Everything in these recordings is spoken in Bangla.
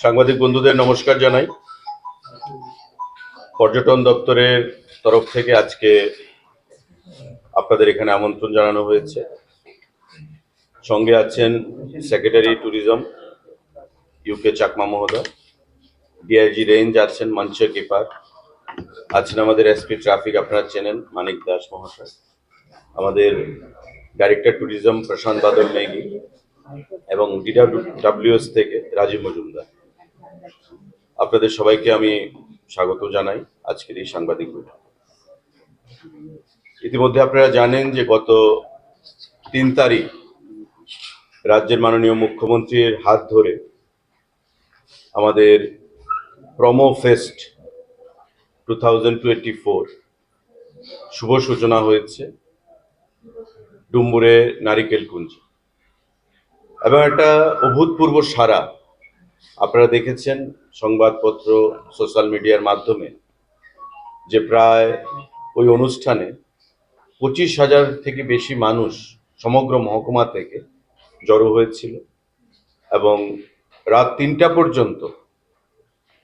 সাংবাদিক বন্ধুদের নমস্কার জানাই। পর্যটন দপ্তরের তরফ থেকে আজকে আপনাদের এখানে আমন্ত্রণ জানানো হয়েছে। সঙ্গে আছেন সেক্রেটারি ট্যুরিজম ইউকে চাকমা মহোদয় ডিআইজি রেঞ্জ আছেন মঞ্চ কিপার আছেন আমাদের এসপি ট্রাফিক আপনারা চেনেন মানিক দাস মহাশয়, আমাদের ডাইরেক্টর ট্যুরিজম প্রশান্ত বাদল নেগি এবং ডিডাব্লিউএস থেকে রাজীব মজুমদার। আপনাদের সবাইকে আমি স্বাগত জানাই আজকের এই সাংবাদিক বৈঠক। ইতিমধ্যে আপনারা জানেন যে গত তিন তারিখ রাজ্যের মাননীয় মুখ্যমন্ত্রীর হাত ধরে আমাদের promo fest two thousand twenty four শুভ সূচনা হয়েছে ডুম্বুরে নারিকেল কুঞ্জে। এবং একটা অভূতপূর্ব সারা আপনারা দেখেছেন সংবাদপত্র, সোশ্যাল মিডিয়ার মাধ্যমে যে প্রায় ওই অনুষ্ঠানে পঁচিশ হাজার থেকে বেশি মানুষ সমগ্র মহকুমা থেকে জড়ো হয়েছিল এবং রাত তিনটা পর্যন্ত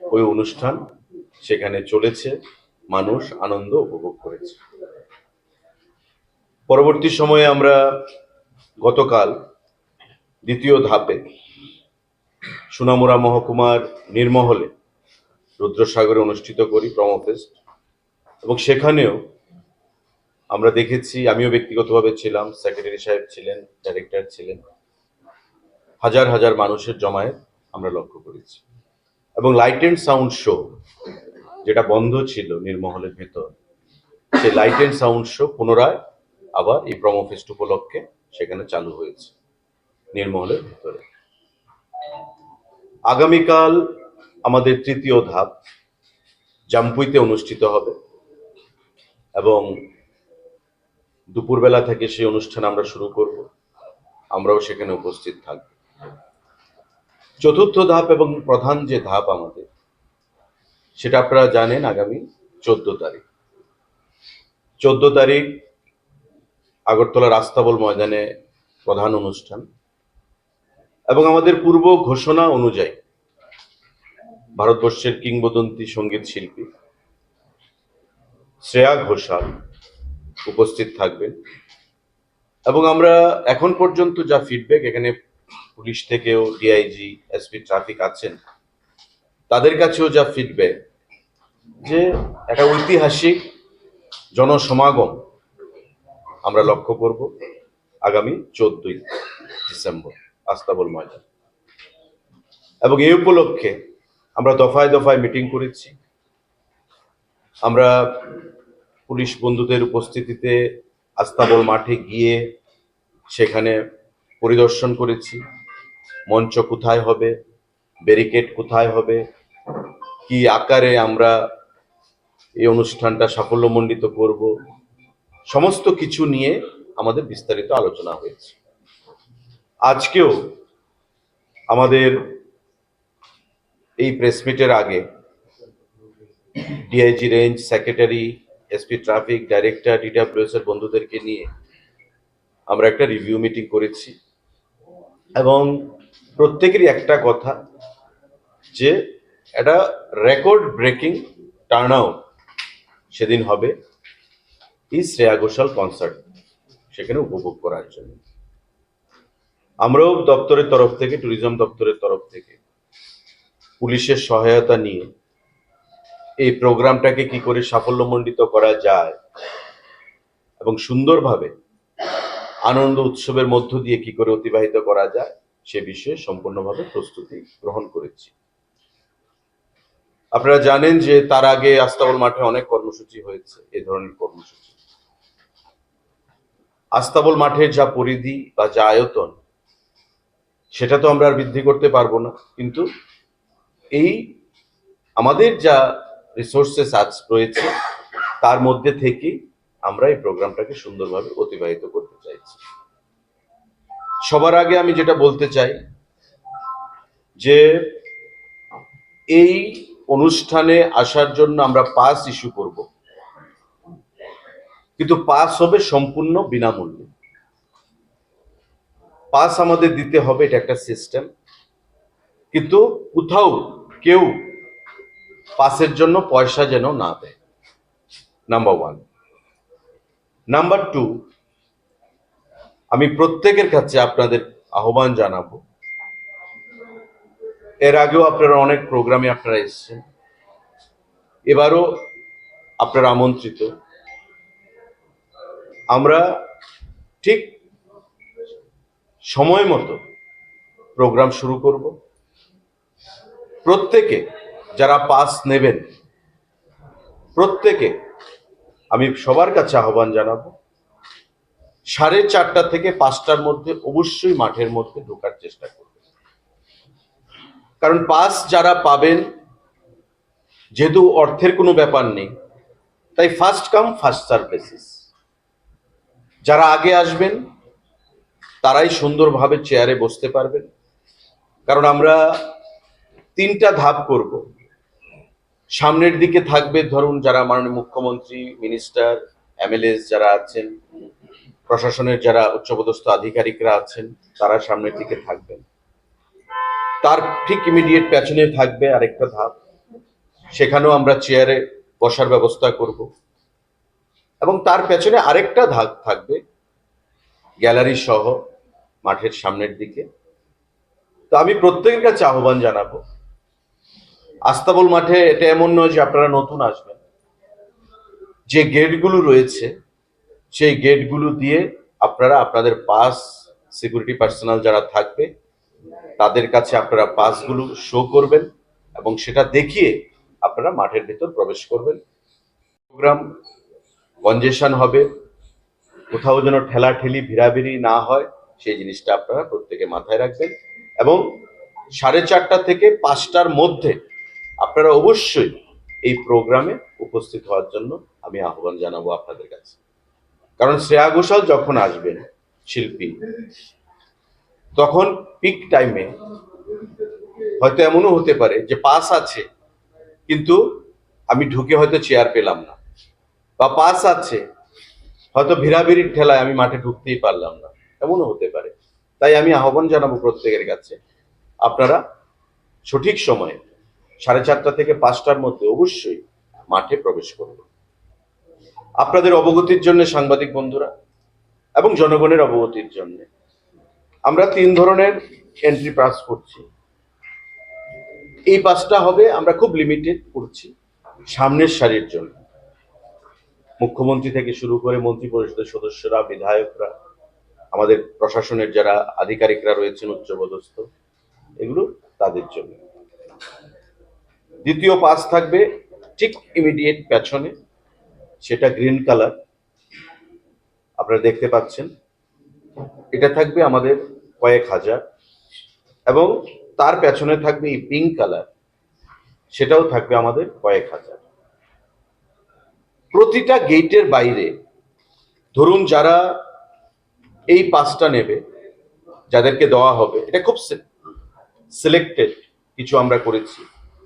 ওই অনুষ্ঠান সেখানে চলেছে, মানুষ আনন্দ উপভোগ করেছে। পরবর্তী সময়ে আমরা গতকাল দ্বিতীয় ধাপে সুনামুরা মহকুমার নির্মহলে রুদ্রসাগরে অনুষ্ঠিত করি প্রমোফেস্ট এবং সেখানেও আমরা দেখেছি, আমিও ব্যক্তিগতভাবে ছিলাম সেক্রেটারি সাহেব ছিলেন ডাইরেক্টর ছিলেন। হাজার হাজার মানুষের জমায়েত আমরা লক্ষ্য করেছি। এবং লাইট অ্যান্ড সাউন্ড শো যেটা বন্ধ ছিল নির্মহলের ভেতর সেই লাইট অ্যান্ড সাউন্ড শো পুনরায় আবার এই প্রমোফেস্ট উপলক্ষে সেখানে চালু হয়েছে, নির্মহলের ভেতরে। আগামীকাল আমাদের তৃতীয় ধাপ, জাম্পুইতে অনুষ্ঠিত হবে এবং দুপুরবেলা থেকে সেই অনুষ্ঠান আমরা শুরু করব। আমরাও সেখানে উপস্থিত থাকব। চতুর্থ ধাপ এবং প্রধান যে ধাপ আমাদের, সেটা আপনারা জানেন আগামী চোদ্দ তারিখ। চোদ্দ তারিখ আগরতলা রাস্তাবল ময়দানে প্রধান অনুষ্ঠান। এবং আমাদের পূর্ব ঘোষণা অনুযায়ী ভারতবর্ষের কিংবদন্তি সংগীত শিল্পী শ্রেয়া ঘোষাল উপস্থিত থাকবেন। এবং আমরা এখন পর্যন্ত যা ফিডব্যাক এখানে পুলিশ থেকেও ডিআইজি এসপি ট্রাফিক আছেন, তাদের কাছেও যা ফিডব্যাক যে একটা ঐতিহাসিক জনসমাগম আমরা লক্ষ্য করব আগামী চোদ্দই ডিসেম্বর। আস্তাবল ময়দান। এবং এই উপলক্ষে আমরা দফায় দফায় মিটিং করেছি। আমরা পুলিশ বন্ধুদের উপস্থিতিতে আস্তাবল মাঠে গিয়ে সেখানে পরিদর্শন করেছি। মঞ্চ কোথায় হবে? ব্যারিকেড কোথায় হবে? কি আকারে আমরা এই অনুষ্ঠানটা সাফল্যমণ্ডিত করব? সমস্ত কিছু নিয়ে আমাদের বিস্তারিত আলোচনা হয়েছে। আজকেও আমাদের এই প্রেস মিটের আগে DIG range secretary SP traffic director DWS এর বন্ধুদেরকে নিয়ে আমরা একটা রিভিউ মিটিং করেছি। এবং প্রত্যেকেরই একটা কথা যে একটা রেকর্ড ব্রেকিং টার্ন সেদিন হবে, এই শ্রেয়া ঘোষাল কনসার্ট সেখানে উপভোগ করার জন্য। আমরাও দপ্তরের তরফ থেকে, ট্যুরিজম দপ্তরের তরফ থেকে পুলিশের সহায়তা নিয়ে এই প্রোগ্রামটাকে কি করে সাফল্যমণ্ডিত করা যায় এবং সুন্দরভাবে আনন্দ উৎসবের মধ্য দিয়ে কি করে অতিবাহিত করা যায়, সে বিষয়ে সম্পূর্ণভাবে প্রস্তুতি গ্রহণ করেছি। আপনারা জানেন যে তার আগে আস্তাবল মাঠে অনেক কর্মসূচি হয়েছে, এ ধরনের কর্মসূচি। আস্তাবল মাঠের যা পরিধি বা যা আয়তন সেটা তো আমরা আর বৃদ্ধি করতে পারব না। কিন্তু এই আমাদের যা রিসোর্সেস আজ রয়েছে, তার মধ্যে থেকেই আমরা এই প্রোগ্রামটাকে সুন্দরভাবে অতিবাহিত করতে চাইছি। সবার আগে আমি যেটা বলতে চাই, যে এই অনুষ্ঠানে আসার জন্য আমরা পাস ইস্যু করব। কিন্তু পাস হবে সম্পূর্ণ বিনামূল্যে। পাস আমাদের দিতে হবে এটা একটা সিস্টেম কিন্তু কোথাও কেউ পাসের জন্য পয়সা যেন না দেয়। নাম্বার ওয়ান নাম্বার টু আমি প্রত্যেকের কাছে আপনাদের আহ্বান জানাব। এর আগেও আপনারা অনেক প্রোগ্রামে আপনারা এসেছেন। এবারও আপনারা আমন্ত্রিত। আমরা ঠিক সময় মতো প্রোগ্রাম শুরু করব। প্রত্যেকে যারা পাস নেবেন, প্রত্যেকে আমি সবার কাছে আহ্বান জানাব, সাড়ে চারটা থেকে পাঁচটার মধ্যে অবশ্যই মাঠের মধ্যে ঢোকার চেষ্টা করবেন। কারণ পাস যারা পাবেন, যেহেতু অর্থের কোনো ব্যাপার নেই, তাই ফার্স্ট কাম ফার্স্ট সার্ভিসেস যারা আগে আসবেন তারাই সুন্দরভাবে চেয়ারে বসতে পারবেন। কারণ আমরা তিনটা ধাপ করব। সামনের দিকে থাকবে ধরুন যারা মাননীয় মুখ্যমন্ত্রী, মিনিস্টার, এমএলএস যারা আছেন, প্রশাসনের যারা উচ্চপদস্থ আধিকারিকরা আছেন, তারা সামনের দিকে থাকবেন। তার ঠিক ইমিডিয়েট পেছনে থাকবে আরেকটা ধাপ। সেখানেও আমরা চেয়ারে বসার ব্যবস্থা করব। এবং তার পেছনে আরেকটা ধাপ থাকবে। গ্যালারি সহ মাঠের সামনের দিকে। তো আমি প্রত্যেকের কাছে আহ্বান জানাব, আস্তাবল মাঠে এটা এমন নয় যে আপনারা নতুন আসবেন। যে গেটগুলো রয়েছে, সেই গেটগুলো দিয়ে আপনারা আপনাদের পাস, সিকিউরিটি পার্সোনাল যারা থাকবে, তাদের কাছে আপনারা পাসগুলো শো করবেন এবং সেটা দেখিয়ে আপনারা মাঠের ভিতর প্রবেশ করবেন। প্রোগ্রাম কনজেশন হবে, কোথাও যেন ঠেলাঠেলি, ভিড়াভিড়ি না হয়। সেই জিনিসটা আপনারা প্রত্যেকে মাথায় রাখবেন। এবং সাড়ে চারটা থেকে পাঁচটার মধ্যে আপনারা অবশ্যই এই প্রোগ্রামে উপস্থিত হওয়ার জন্য আমি আহ্বান জানাব আপনাদের কাছে। কারণ শ্রেয়া ঘোষাল যখন আসবেন শিল্পী, তখন পিক টাইমে হয়তো এমনও হতে পারে যে পাস আছে, কিন্তু আমি ঢুকে হয়তো চেয়ার পেলাম না। বা পাস আছে, হয়তো ভিড়াভিড়ির ঠেলায় আমি মাঠে ঢুকতেই পারলাম না। এমনও হতে পারে। তাই আমি আহ্বান জানাব প্রত্যেকের কাছে, আপনারা সঠিক সময়ে সাড়ে চারটা থেকে পাঁচটার মধ্যে অবশ্যই মাঠে প্রবেশ করুন। আপনাদের অবগতির জন্য, সাংবাদিক বন্ধুরা, এবং জনগণের অবগতির জন্য, আমরা তিন ধরনের এন্ট্রি পাস করছি। এই পাসটা হবে, আমরা খুব লিমিটেড করছি সামনের সারির জন্য। মুখ্যমন্ত্রী থেকে শুরু করে মন্ত্রী পরিষদের সদস্যরা, বিধায়করা আমাদের প্রশাসনের যারা আধিকারিকরা রয়েছেন, উচ্চপদস্থ, এগুলো তাদের জন্য। দ্বিতীয় পাস থাকবে ঠিক ইমিডিয়েট পেছনে, সেটা গ্রিন কালার আপনারা দেখতে পাচ্ছেন, এটা থাকবে আমাদের কয়েক হাজার এবং তার পেছনে থাকবে এই পিঙ্ক কালার সেটাও থাকবে আমাদের কয়েক হাজার। প্রতিটা গেটের বাইরে, ধরুন যারা এই পাসটা নেবে, যাদেরকে দেওয়া হবে, এটা খুব সিলেক্টেড কিছু আমরা করেছি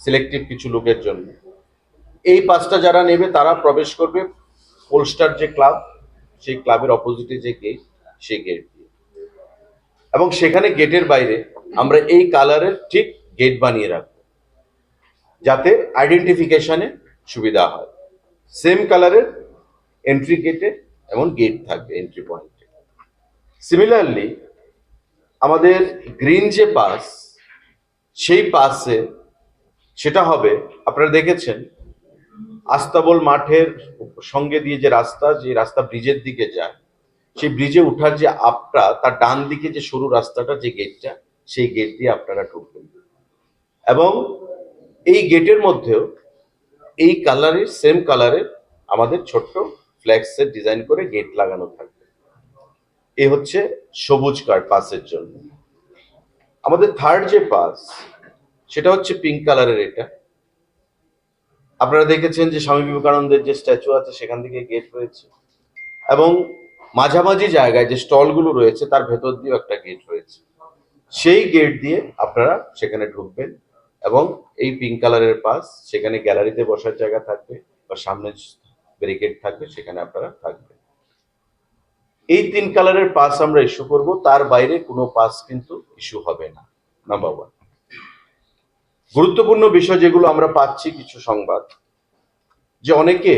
সিলেক্টিভ কিছু লোকের জন্য। এই পাসটা যারা নেবে, তারা প্রবেশ করবে পোলস্টার যে ক্লাব, সেই ক্লাবের অপোজিটে যে গেট সেই গেট দিয়ে। এবং সেখানে গেটের বাইরে আমরা এই কালারের ঠিক গেট বানিয়ে রাখব, যাতে আইডেন্টিফিকেশনে সুবিধা হয়। সেম কালারের এন্ট্রি গেটে এমন গেট থাকবে এন্ট্রি পয়েন্টে সিমিলারলি আমাদের গ্রিন যে পাস সেই পাসে সেটা হবে, আপনারা দেখেছেন, আস্তাবল মাঠের সঙ্গে দিয়ে যে রাস্তা যে রাস্তা ব্রিজের দিকে যায়, সেই ব্রিজে ওঠার যে আপটা, তার ডান দিকে যে সরু রাস্তাটা, যে গেটটা সেই গেট দিয়ে আপনারা ঢুকবেন। এবং এই গেটের মধ্যেও এই কালারের সেম কালারের আমাদের ছোট্ট ফ্ল্যাক্সের ডিজাইন করে গেট লাগানো থাকবে এ হচ্ছে সবুজ কার্ড পাসের জন্য। আমাদের থার্ড যে পাস সেটা হচ্ছে পিঙ্ক কালারের এটা। আপনারা দেখেছেন যে স্বামী বিবেকানন্দের যে স্ট্যাচু আছে, সেখান থেকে গেট রয়েছে। এবং মাঝামাঝি জায়গায় যে স্টলগুলো রয়েছে, তার ভেতর দিয়েও একটা গেট রয়েছে। সেই গেট দিয়ে আপনারা সেখানে ঢুকবেন এবং এই পিঙ্ক কালারের পাস সেখানে গ্যালারিতে বসার জায়গা থাকবে বা সামনে ব্যারিকেড থাকবে, সেখানে আপনারা থাকবেন। এই তিন কালারের পাস আমরা ইস্যু করব, তার বাইরে কোনো পাস কিন্তু ইস্যু হবে না নাম্বার ওয়ান গুরুত্বপূর্ণ বিষয় যেগুলো আমরা পাচ্ছি কিছু সংবাদ, যে অনেকে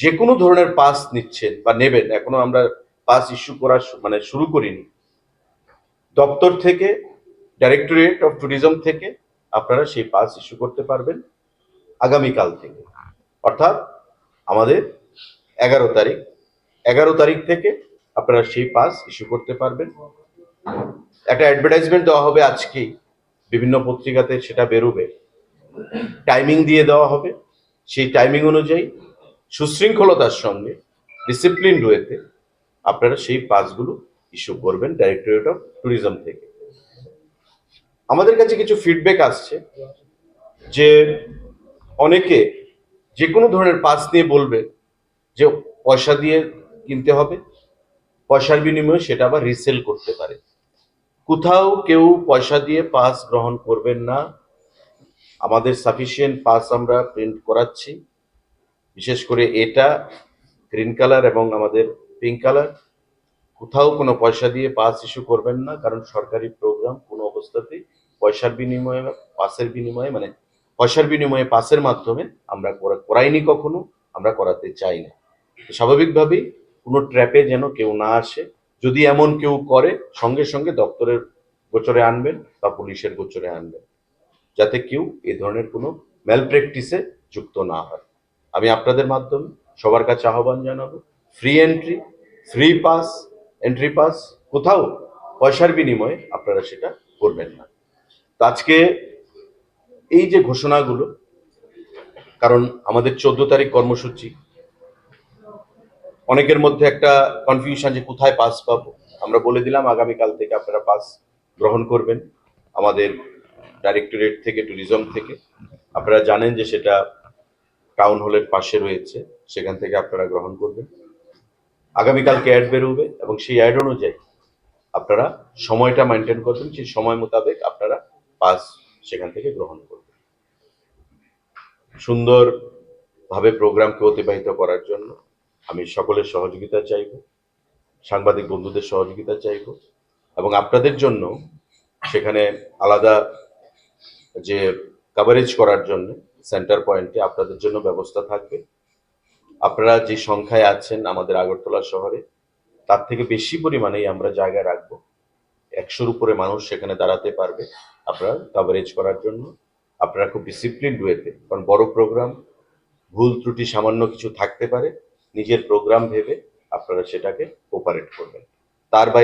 যে কোনো ধরনের পাস নিচ্ছেন বা নেবেন, এখনও আমরা পাস ইস্যু করা মানে শুরু করিনি। দপ্তর থেকে ডাইরেক্টরেট অফ ট্যুরিজম থেকে আপনারা সেই পাস ইস্যু করতে পারবেন আগামীকাল থেকে। অর্থাৎ আমাদের এগারো তারিখ এগারো তারিখ থেকে আপনারা সেই পাস ইস্যু করতে পারবেন। একটা অ্যাডভার্টাইজমেন্ট দেওয়া হবে আজকেই বিভিন্ন পত্রিকাতে সেটা বেরোবে। টাইমিং দিয়ে দেওয়া হবে। সেই টাইমিং অনুযায়ী সুশৃঙ্খলতার সঙ্গে ডিসিপ্লিন ওয়েতে আপনারা সেই পাসগুলো ইস্যু করবেন ডাইরেক্টরেট অফ ট্যুরিজম থেকে। আমাদের কাছে কিছু ফিডব্যাক আসছে যে অনেকে যে কোনো ধরনের পাস নিয়ে বলবে যে পয়সা দিয়ে কিনতে হবে। পয়সার বিনিময়ে সেটা আবার রিসেল করতে পারে। কোথাও কেউ পয়সা দিয়ে পাস গ্রহণ করবেন না। আমাদের সাফিসিয়েন্ট পাস আমরা প্রিন্ট করাচ্ছি। বিশেষ করে এটা গ্রিন কালার এবং আমাদের পিঙ্ক কালার কোথাও কোনো পয়সা দিয়ে পাস ইস্যু করবেন না, কারণ সরকারি প্রোগ্রাম কোনো অবস্থাতেই পয়সার বিনিময়ে পাসের বিনিময়ে মানে পয়সার বিনিময়ে পাসের মাধ্যমে আমরা করা- করাইনি কখনো, আমরা করাতে চাই না। স্বাভাবিকভাবেই কোনো ট্র্যাপে যেন কেউ না আসে। যদি এমন কেউ করে, সঙ্গে সঙ্গে দপ্তরের গোচরে আনবেন বা পুলিশের গোচরে আনবেন, যাতে কেউ এ ধরনের কোনো ম্যাল প্র্যাকটিসে যুক্ত না হয়। আমি আপনাদের মাধ্যমে সবার কাছে আহ্বান জানাব free entry free pass entry pass কোথাও পয়সার বিনিময়ে আপনারা সেটা করবেন না। আজকে এই যে ঘোষণাগুলো, কারণ আমাদের চোদ্দ তারিখ কর্মসূচি অনেকের মধ্যে একটা কনফিউশন যে কোথায় পাস পাবো। আমরা বলে দিলাম, আগামীকাল থেকে আপনারা পাস গ্রহণ করবেন আমাদের ডাইরেক্টরেট থেকে ট্যুরিজম থেকে। আপনারা জানেন যে সেটা টাউন হলের পাশে রয়েছে, সেখান থেকে আপনারা গ্রহণ করবেন। আগামীকালকে অ্যাড বেরোবে এবং সেই অ্যাড অনুযায়ী আপনারা সময়টা মেনটেন করবেন, সেই সময় মোতাবেক আপনারা পাস সেখান থেকে গ্রহণ করবেন। সুন্দরভাবে প্রোগ্রামকে অতিবাহিত করার জন্য আমি সকলের সহযোগিতা চাইব, সাংবাদিক বন্ধুদের সহযোগিতা চাইব এবং আপনাদের জন্য সেখানে আলাদা যে কাভারেজ করার জন্য সেন্টার পয়েন্টে আপনাদের জন্য ব্যবস্থা থাকবে। আপনারা যে সংখ্যায় আছেন আমাদের আগরতলা শহরে, তার থেকে বেশি পরিমাণেই আমরা জায়গা রাখব। একশোর উপরে মানুষ সেখানে দাঁড়াতে পারবে আপনারা কাভারেজ করার জন্য। আপনারা খুব ডিসিপ্লিন ওয়েতে কারণ বড় প্রোগ্রাম ভুল ত্রুটি সামান্য কিছু থাকতে পারে। নিজের প্রোগ্রাম ভেবে আপনারা সেটাকে অপারেট করবেন। তার বাইরে